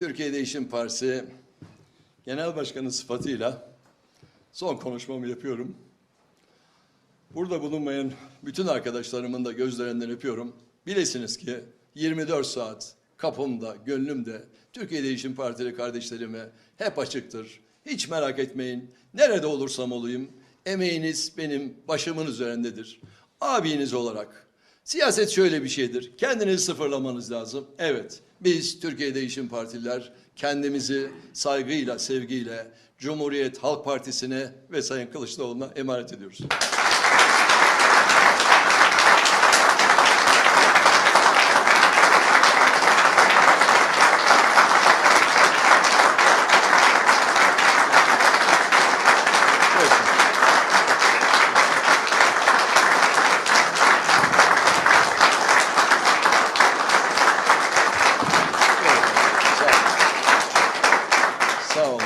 Türkiye Değişim Partisi Genel Başkanı sıfatıyla son konuşmamı yapıyorum. Burada bulunmayan bütün arkadaşlarımın da gözlerinden öpüyorum. Bilesiniz ki 24 saat kapımda, gönlümde Türkiye Değişim Partili kardeşlerime hep açıktır. Hiç merak etmeyin. Nerede olursam olayım emeğiniz benim başımın üzerindedir. Abiniz olarak Siyaset şöyle bir şeydir. Kendinizi sıfırlamanız lazım. Evet, biz Türkiye Değişim Partililer kendimizi saygıyla, sevgiyle Cumhuriyet Halk Partisi'ne ve Sayın Kılıçdaroğlu'na emanet ediyoruz. So,